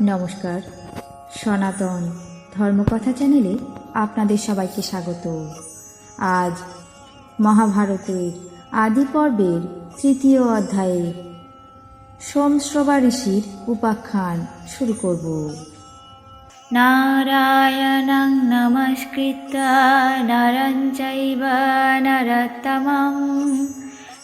নমস্কার। সনাতন ধর্মকথা চ্যানেলে আপনাদের সবাইকে স্বাগত। আজ মহাভারতের আদি পর্বের তৃতীয় অধ্যায়ে সোমশ্রবা ঋষির উপাখ্যান শুরু করব। নারায়ণং নমস্কৃত নরঞ্চৈব নরতমম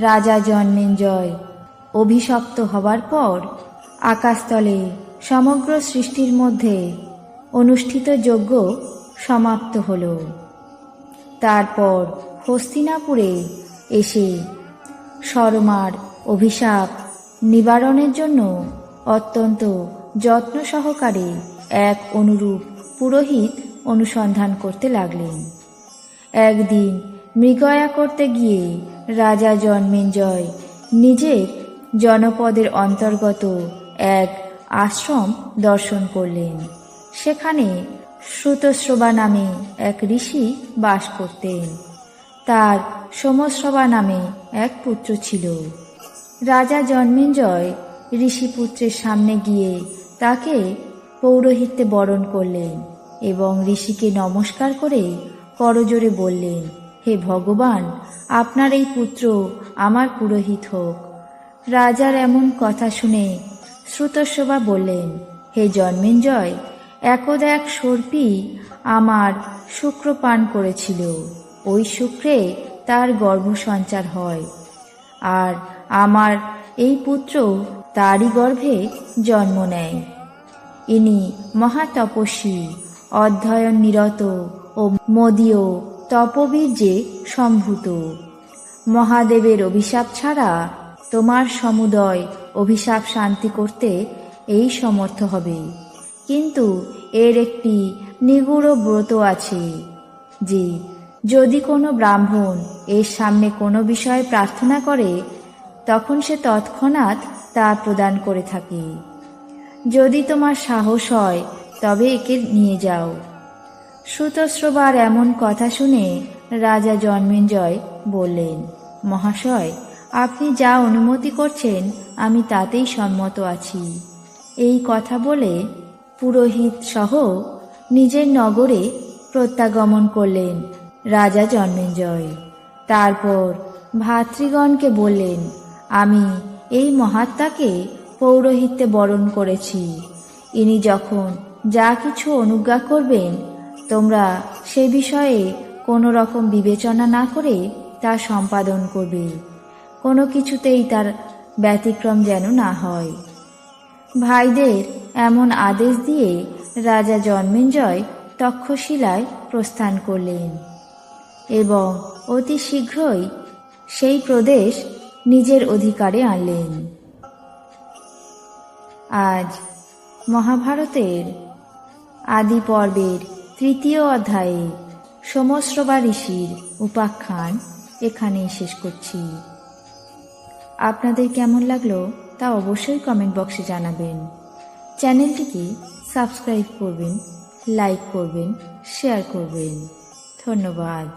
রাজা জন্মেঞ্জয় অভিশপ্ত হবার পর আকাশতলে সমগ্র সৃষ্টির মধ্যে অনুষ্ঠিত যজ্ঞ সমাপ্ত হল। তারপর হস্তিনাপুরে এসে শর্মার অভিশাপ নিবারণের জন্য অত্যন্ত যত্ন সহকারে এক অনুরূপ পুরোহিত অনুসন্ধান করতে লাগলেন। একদিন মৃগয়া করতে গিয়ে রাজা জন্মেঞ্জয় নিজের জনপদের অন্তর্গত এক আশ্রম দর্শন করলেন। সেখানে শ্রুতশ্রবা নামে এক ঋষি বাস করতেন। তার সমশ্রবা নামে এক পুত্র ছিল। রাজা জন্মেঞ্জয় ঋষিপুত্রের সামনে গিয়ে তাকে পৌরোহিত্যে বরণ করলেন এবং ঋষিকে নমস্কার করে করজোরে বললেন হে ভগবান, আপনার এই পুত্র আমার পুরোহিত হোক। রাজার এমন কথা শুনে শ্রুতস্ববা বললেন, হে জন্মেঞ্জয়, একদা এক সর্পি আমার শুক্র পান করেছিল, ওই শুক্রে তার গর্ভ সঞ্চার হয়। আর আমার এই পুত্র তারই গর্ভে জন্ম নেয়। ইনি মহাতপস্বী অধ্যয়ন নিরত ও মদীয় তপবীর্যে সম্ভূত। মহাদেবের অভিশাপ ছাড়া তোমার সমুদয় অভিশাপ শান্তি করতে এই সমর্থ হবে। কিন্তু এর একটি নিগুড় ব্রত আছে যে, যদি কোনো ব্রাহ্মণ এর সামনে কোনো বিষয়ে প্রার্থনা করে, তখন সে তৎক্ষণাৎ তা প্রদান করে থাকে। যদি তোমার সাহস হয়, তবে একে নিয়ে যাও। শ্রুতশ্রবার এমন কথা শুনে রাজা জন্মেঞ্জয় বললেন, মহাশয়, আপনি যা অনুমতি করছেন, আমি তাতেই সম্মত আছি। এই কথা বলে পুরোহিত সহ নিজের নগরে প্রত্যাগমন করলেন রাজা জন্মেঞ্জয়। তারপর ভাতৃগণকে বললেন, আমি এই মহাত্মাকে পৌরোহিত্যে বরণ করেছি। ইনি যখন যা কিছু অনুজ্ঞা করবেন তোমরা সে বিষয়ে কোনো রকম বিবেচনা না করে তা সম্পাদন করবে। কোনো কিছুতেই তার ব্যতিক্রম যেন না হয়। ভাইদের এমন আদেশ দিয়ে রাজা জন্মেঞ্জয় তক্ষশিলায় প্রস্থান করলেন এবং অতি শীঘ্রই সেই প্রদেশ নিজের অধিকারে আনলেন। আজ মহাভারতের আদি পর্বের তৃতীয় অধ্যায়ে সমশ্রবা ঋষির উপাখ্যান এখানেই শেষ করছি। আপনাদের কেমন লাগল তা অবশ্যই কমেন্ট বক্সে জানাবেন। চ্যানেলটিকে সাবস্ক্রাইব করবেন লাইক করবেন শেয়ার করবেন। ধন্যবাদ।